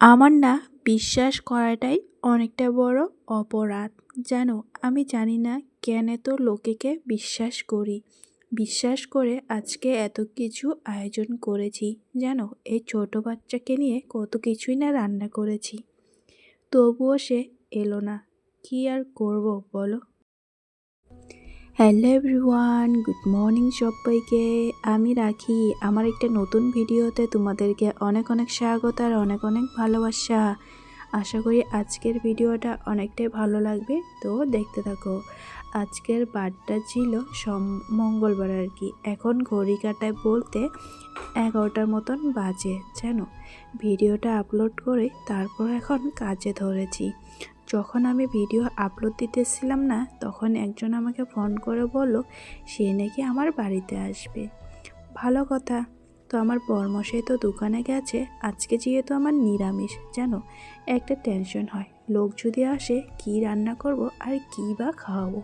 আমার না বিশ্বাস করাটাই অনেকটা বড় অপরাধ। জানো, আমি জানি না কেন এত লোকেকে বিশ্বাস করি। বিশ্বাস করে আজকে এত কিছু আয়োজন করেছি। জানো, এই ছোট বাচ্চাকে নিয়ে কত কিছুই না রান্না করেছি। তবুও সে এলো না। কি আর করব বলো? হ্যালো এভরিওয়ান, গুড মর্নিং সবাইকে। আমি রাখি। আমার একটা নতুন ভিডিওতে তোমাদেরকে অনেক অনেক স্বাগত আর অনেক অনেক ভালোবাসা। আশা করি আজকের ভিডিওটা অনেকটাই ভালো লাগবে। তো দেখতে থাকো, আজকের বারটা ছিল সম, মঙ্গলবার আর কি। এখন ঘড়ি কাটায় বলতে এগারোটার মতন বাজে, জানো? ভিডিওটা আপলোড করে তারপর এখন কাজে ধরেছি। যখন আমি ভিডিও আপলোড দিতেছিলাম না, তখন একজন আমাকে ফোন করে বলল, সে নাকি আমার বাড়িতে আসবে। ভালো কথা। তো আমার বরমশাই তো দোকানে গেছে। আজকে যেহেতু আমার নিরামিষ, জানো, একটা টেনশন হয়। লোক যদি আসে, কি রান্না করব আর কী বা খাওয়াবো?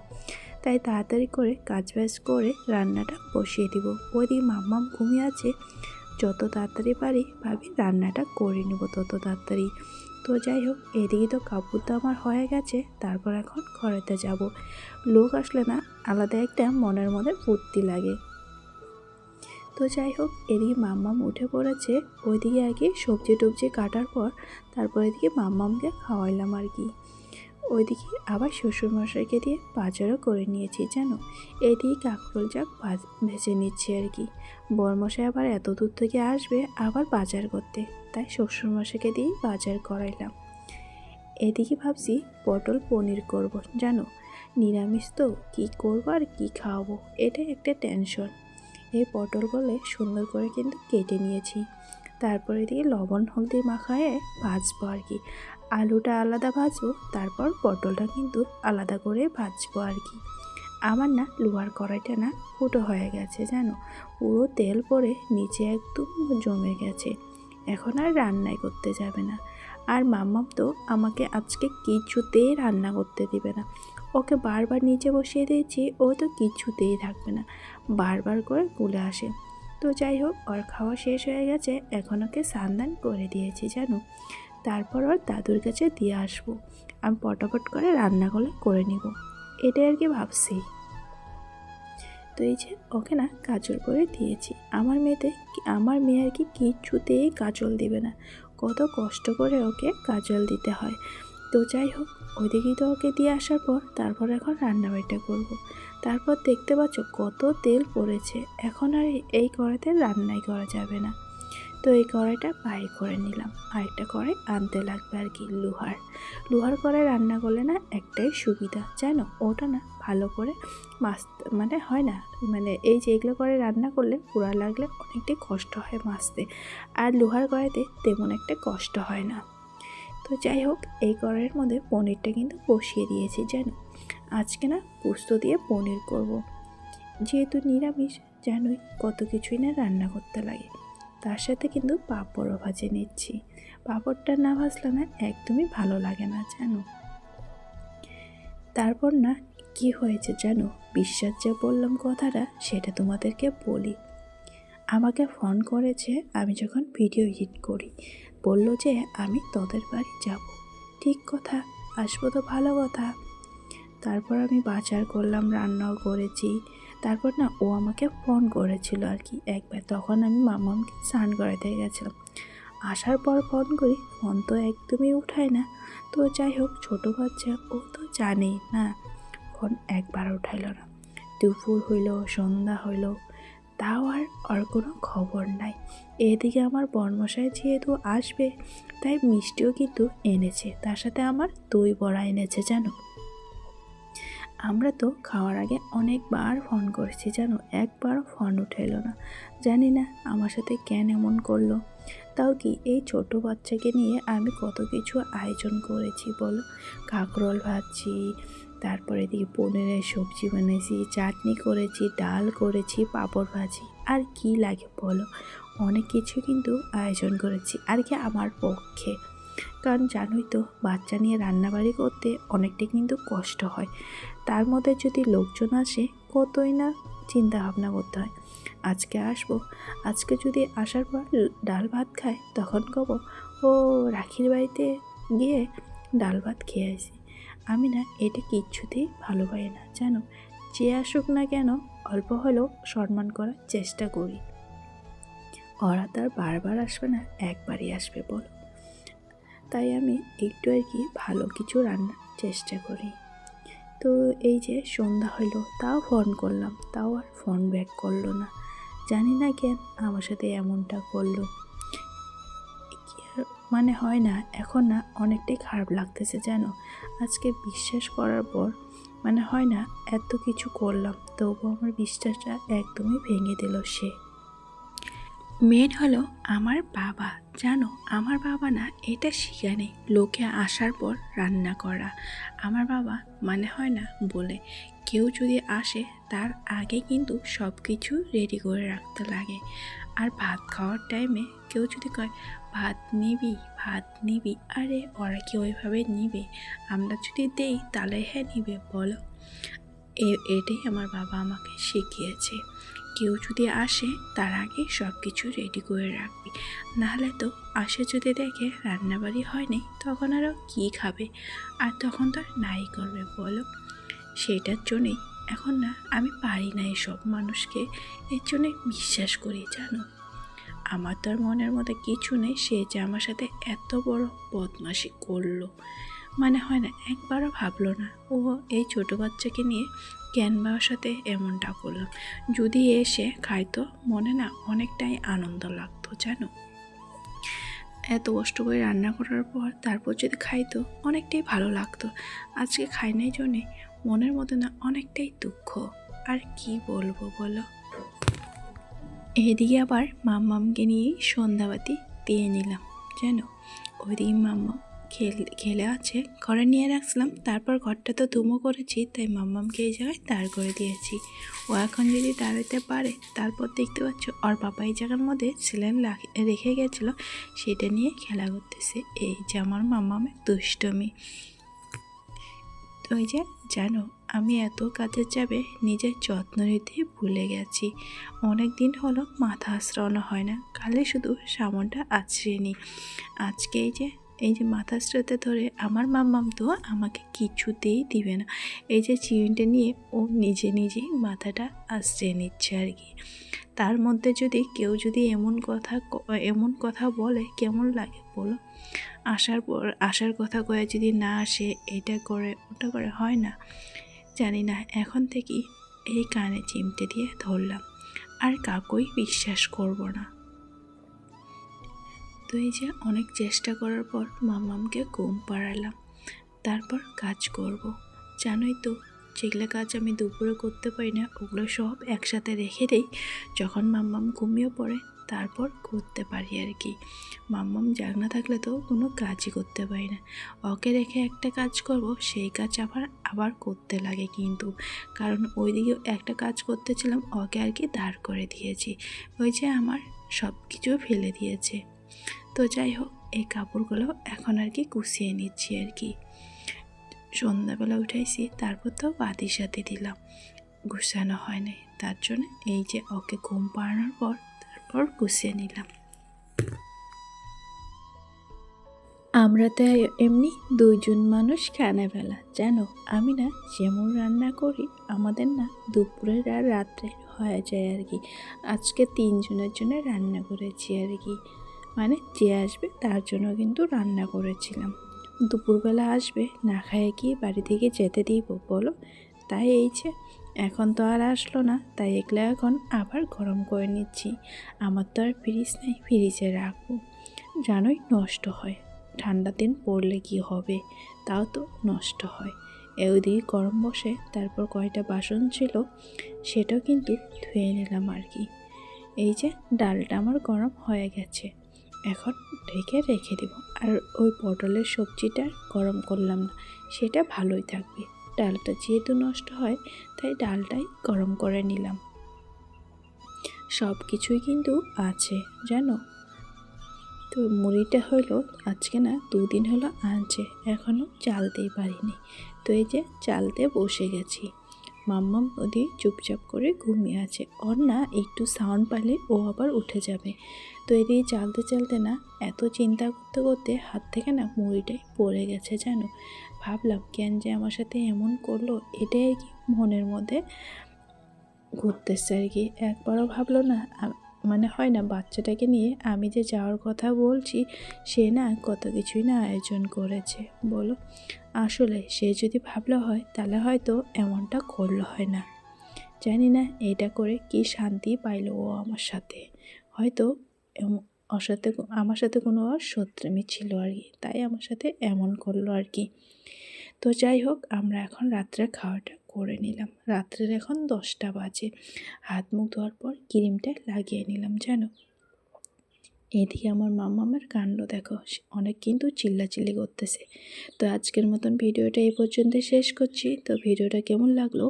তাই তাড়াতাড়ি করে কাজ বাজ করে রান্নাটা বসিয়ে দিব। ওইদিকে মাম্মাম ঘুমিয়ে আছে। যত তাড়াতাড়ি পারি, ভাবি রান্নাটা করে নেব তত তাড়াতাড়ি। তো যাই হোক, এদিকে তো কাপড় তো আমার হয়ে গেছে, তারপর এখন ঘরেতে যাব। লোক আসলে না, আলাদা একটা মনের মধ্যে ফুর্তি লাগে। তো যাই হোক, এদিকে মাম্মাম উঠে পড়েছে, ওইদিকে আর কি সবজি টবজি কাটার পর তারপর এদিকে মাম্মামকে খাওয়াইলাম আর কি। ওইদিকে আবার শ্বশুরমশাইকে দিয়ে বাজারও করে নিয়েছি জানো এদিকে কাঁকরোল যাক ভেজে নিচ্ছি আর কি। বরমশাই আবার এত দূর থেকে আসবে আবার বাজার করতে। তাই শ্বশুরমশাইকে দিয়েই বাজার করাইলাম। এদিকে ভাবছি পটল পনির করব জানো? নিরামিষ তো, কী করব আর কী খাওয়াবো? এটাই একটা টেনশন এই পটল বলে সুন্দর করে কিন্তু কেটে নিয়েছি। তারপরে দিয়ে লবণ হলদি মাখায়ে ভাজবো আর কি। আলুটা আলাদা ভাজবো, তারপর পটলটা কিন্তু আলাদা করে ভাজবো আর কি। আমার না লোহার কড়াইটা না ফুটো হয়ে গেছে, জানো? পুরো তেল পরে নিচে একদম জমে গেছে। এখন আর রান্নাই করতে যাবে না। আর মাম্মাম তো আমাকে আজকে কিছুতেই রান্না করতে দিবে না। ওকে বারবার নিচে বসিয়ে দিয়েছি, ও তো কিছুতেই থাকবে না। বারবার করে তুলে আসে। তো যাই হোক, ওর খাওয়া শেষ হয়ে গেছে, এখন ওকে সান্দান করে দিয়েছি, জানো? তারপর ওর দাদুর কাছে দিয়ে আসব। আমি পটাপট করে রান্নাগুলো করে নিব। এটাই আর কি ভাবছি। তো এই যে ওকে না কাজল করে দিয়েছি। আমার মেয়েতে আমার মেয়ে আর কি কিচ্ছুতেই কাজল দিবে না। কত কষ্ট করে ওকে কাজল দিতে হয়। তো যাই হোক, ওইদিকেই তো ওকে দিয়ে আসার পর তারপর এখন রান্নাবাড়িটা করব। তারপর দেখতে পাচ্ছ কত তেল পড়েছে। এখন আর এই কড়াতে রান্নাই করা যাবে না। তো এই কড়াইটা বাই করে নিলাম। আরেকটা কড়াই আনতে লাগবে আর কি, লোহার। লোহার কড়াই রান্না করলে না একটাই সুবিধা, জানো? ওটা না ভালো করে মাছ মানে হয় না মানে এই যে এগুলো করে রান্না করলে পোড়া লাগলে অনেকটাই কষ্ট হয় মাছতে। আর লোহার কড়াইতে তেমন একটা কষ্ট হয় না। তো যাই হোক, এই কড়াইয়ের মধ্যে পনিরটা কিন্তু বসিয়ে দিয়েছি, জানো? আজকে না পোস্ত দিয়ে পনির করব। যেহেতু নিরামিষ, জানোই কত কিছুই না রান্না করতে লাগে। তার সাথে কিন্তু পাঁপড়ও ভাজে নিচ্ছি। পাঁপড়টা না ভাজলে না একদমই ভালো লাগে না, জানো? তারপর না, কি হয়েছে জানো? বিশ্বাস যে বললাম কথাটা, সেটা তোমাদেরকে বলি। আমাকে ফোন করেছে, আমি যখন ভিডিও এডিট করি। বলল যে, আমি তোদের বাড়ি যাব। ঠিক কথা, আসব তো ভালো কথা। তারপর আমি বাজার করলাম, রান্নাও করেছি। তারপর না, ও আমাকে ফোন করেছিল আর কি একবার। তখন আমি মামামকে স্নান করাতে গেছিলাম। আসার পর ফোন করি ফোন তো একদমই উঠায় না। তো যাই হোক, ছোটো বাচ্চা, ও তো জানেই না ফোন একবার উঠাইল না। দুপুর হইল, সন্ধ্যা হইল, তাও আর আর কোনো খবর নাই। এদিকে আমার বর্মশাই যেহেতু আসবে, তাই মিষ্টিও কিন্তু এনেছে। তার সাথে আমার দই বড়া এনেছে, জানো? আমরা তো খাওয়ার আগে অনেকবার ফোন করেছি জানো একবার ফোন উঠাইলো না। জানি না আমার সাথে কেন এমন করল। তাও কি এই ছোট বাচ্চাকে নিয়ে আমি কত কিছু আয়োজন করেছি বলো? কাঁকরোল ভাজছি, তারপরে দিয়ে পনিরের সবজি বানিয়েছি চাটনি করেছি, ডাল করেছি, পাঁপড় ভাজি। আর কি লাগে বলো? অনেক কিছু কিন্তু আয়োজন করেছি। আর কি আমার পক্ষে। কারণ জানোই তো, বাচ্চা নিয়ে রান্নাবাড়ি করতে অনেকটা কিন্তু কষ্ট হয়। তার মধ্যে যদি লোকজন আসে, কতই না চিন্তা ভাবনা করতে হয়। আজকে আসব, আজকে যদি আসার পর ডাল ভাত খায় তখন কব, ও, রাখির বাড়িতে গিয়ে ডাল ভাত খেয়ে আসি। আমি না এটা কিচ্ছুতেই ভালো পাই না, জানো? যে আসুক না কেন, অল্প হলেও সম্মান করার চেষ্টা করি। ওরা তার বারবার আসবে না, একবারই আসবে, বল। তাই আমি একটু আর কি ভালো কিছু রান্নার চেষ্টা করি। তো এই যে সন্ধ্যা হলো তাও ফোন করলাম, তাও আর ফোন ব্যাক করল না। জানি না কেন আমার সাথে এমনটা করল। মানে হয় না, এখন না অনেকটাই খারাপ লাগতেছে, জানো? আজকে বিশ্বাস করার পর মানে হয় না এত কিছু করলাম, তবু আমার বিশ্বাসটা একদমই ভেঙে দিল সে। মেন হলো আমার বাবা। জানো, আমার বাবা না এটা শিখানে লোকে আসার পর রান্না করা। আমার বাবা মানে হয় না বলে, কেউ যদি আসে তার আগে কিন্তু সব কিছু রেডি করে রাখতে লাগে। আর ভাত খাওয়ার টাইমে কেউ যদি কয়, ভাত নিবি ভাত নিবি, আরে ওরা কি ওইভাবে নিবে? আমরা যদি দেই তাহলে হ্যাঁ নিবে, বলো। এটাই আমার বাবা আমাকে শিখিয়েছে। কেউ যদি আসে, তার আগে সব কিছু রেডি করে রাখবি। নাহলে তো আসে যদি দেখে রান্নাবাড়ি হয়নি, তখন আরও কী খাবে? আর তখন তো নাই করবে, বলো? সেটার জন্যেই এখন না আমি পারি না এসব মানুষকে, এর জন্যে বিশ্বাস করি, জানো? আমার তো আর মনের মধ্যে কিছু নেই, সে যে আমার সাথে এত বড় বদমাশি করল। মানে হয় না, একবারও ভাবলো না। ও এই ছোটো বাচ্চাকে নিয়ে বাবার সাথে এমনটা করলাম যদি এসে খাইতো, মনে না অনেকটাই আনন্দ লাগতো, জানো? এত কষ্ট করে রান্না করার পর তারপর যদি খাইতো, অনেকটাই ভালো লাগতো। আজকে খাই নাই জন্যে মনের মতো না অনেকটাই দুঃখ। আর কি বলব বলো? এদিকে আবার মাম্মামকে নিয়েই সন্ধ্যাবাতি দিয়ে নিলাম, জানো? ওইদিকে মাম্মা খেল আছে। ঘরে নিয়ে রাখছিলাম। তারপর ঘরটা তো ধুমো করেছি, তাই মাম্মামকে এই জায়গায় দাঁড় করে দিয়েছি। ও এখন যদি দাঁড়াতে পারে, তারপর দেখতে পাচ্ছ, ওর বাবা এই জায়গার মধ্যে ছিলেন রেখে গেছিল। সেটা নিয়ে খেলা করতেছে। এই যে আমার মাম্মামের দুষ্টমি। ওই যে, জানো, আমি এত কাজের যাবে নিজের যত্ন নিতে ভুলে গেছি। অনেক দিন হলো মাথা আশ্রানো হয় না। খালি শুধু সামনটা আছড়ে নিই। আজকে এই যে এই যে মাথা আশ্রাতে ধরে আমার মাম্মাম তো আমাকে কিছুতেই দিবে না। এই যে চিউনটা নিয়ে ও নিজে নিজেই মাথাটা আশ্রয় নিচ্ছে আর কি। তার মধ্যে যদি কেউ যদি এমন কথা এমন কথা বলে, কেমন লাগে বলো? আসার পর আসার কথা কয়ে যদি না আসে, এটা করে, ওটা করে হয় না? জানি না, এখন থেকেই এই কানে চিমটে দিয়ে ধরলাম। আর কাকুই বিশ্বাস করব না। তো এই যে অনেক চেষ্টা করার পর মামামকে ঘুম পাড়ালাম। তারপর কাজ করব। জানোই তো, যেগুলো কাজ আমি দুপুরে করতে পারি না, ওগুলো সব একসাথে রেখে দেই। যখন মাম্মাম ঘুমিয়ে পড়ে, তারপর করতে পারি আর কি। মাম্মাম জাগ না থাকলে তো কোনো কাজই করতে পারি না। ওকে রেখে একটা কাজ করব, সেই কাজ আবার আবার করতে লাগে কিন্তু। কারণ ওইদিকে একটা কাজ করতেছিলাম, ওকে আর কি দাঁড় করে দিয়েছি। ওই যে আমার সব কিছু ফেলে দিয়েছে। তো যাই হোক, এই কাপড়গুলো এখন আর কি কুচিয়ে নিচ্ছি আর কি। সন্ধ্যাবেলা উঠাইছি, তারপর তো বাতির সাথে দিলাম। গুছানো হয় নাই তার জন্য এই যে ওকে ঘুম পাড়ানোর পর তারপর গুছিয়ে নিলাম। আমরা তো এমনি দুইজন মানুষ খানাবেলা, জানো? আমি না যেমন রান্না করি, আমাদের না দুপুরের আর রাত্রে হয়ে যায় আর কি। আজকে তিনজনের জন্য রান্না করেছি আর কি। মানে যে আসবে তার জন্য কিন্তু রান্না করেছিলাম। দুপুরবেলা আসবে, না খায় কি বাড়ি থেকে যেতে দিব, বলো? তাই এই যে, এখন তো আর আসলো না, তাই এগুলো এখন আবার গরম করে নিচ্ছি। আমার তো আর ফ্রিজ নেই ফ্রিজে রাখব। জানোই নষ্ট হয়, ঠান্ডা দিন পড়লে কি হবে? তাও তো নষ্ট হয়। ওইদিকে গরম বসে, তারপর কয়টা বাসন ছিল, সেটাও কিন্তু ধুয়ে নিলাম আর কি। এই যে, ডালটা আমার গরম হয়ে গেছে। এখন ঢেকে রেখে দেব। আর ওই পটলের সবজিটা গরম করলাম না, সেটা ভালোই থাকবে। ডালটা যেহেতু নষ্ট হয়, তাই ডালটাই গরম করে নিলাম। সব কিছুই কিন্তু আছে, জানো? তো মুড়িটা হলো, আজকে না দুদিন হলো আনছে এখনও চালতেই পারিনি। তো এই যে চালতে বসে গেছি। মাম্মাম ওদি চুপচাপ করে ঘুমিয়ে আছে। ওর না একটু সাউন্ড পালে ও আবার উঠে যাবে। তো এদিকে চালতে চালতে না এত চিন্তা করতে করতে হাত থেকে না মুড়িটাই পড়ে গেছে জানো। ভাবলাম, কেন যে আমার সাথে এমন করল, এটাই আর কি মনের মধ্যে ঘুরতেছে আর কি। একবারও ভাবলো না মানে হয় না, বাচ্চাটাকে নিয়ে আমি যে যাওয়ার কথা বলছি, সে না কত কিছুই না আয়োজন করেছে। বলো, আসলে সে যদি ভাবলো হয়, তাহলে হয়তো এমনটা করল হয় না। জানি না এটা করে কি শান্তি পাইলো ও আমার সাথে। হয়তো ওর সাথে আমার সাথে কোনো আর শত্রুমি ছিল আর কি, তাই আমার সাথে এমন করল আর কি। তো যাই হোক, আমরা এখন রাত্রে খাওয়াটা করে নিলাম। রাত্রের এখন দশটা বাজে। হাত মুখ ধোয়ার পর ক্রিমটা লাগিয়ে নিলাম, জানো? এদিকে আমার মামামের কাণ্ড দেখো অনেক কিন্তু চিল্লাচিল্লি করতেছে। তো আজকের মতন ভিডিওটা এই পর্যন্ত শেষ করছি। তো ভিডিওটা কেমন লাগল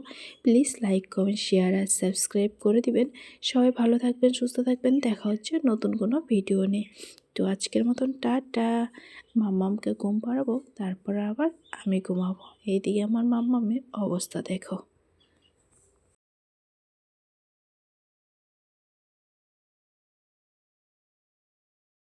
প্লিজ লাইক কমেন্ট শেয়ার আর সাবস্ক্রাইব করে দিবেন। সবাই ভালো থাকবেন, সুস্থ থাকবেন। দেখা হচ্ছে নতুন কোনো ভিডিও নিয়ে। তো আজকের মতন টাটা। মাম্মামকে ঘুম পাড়াবো, তারপর আবার আমি ঘুমাবো। এইদিকে আমার মাম্মামের অবস্থা দেখো।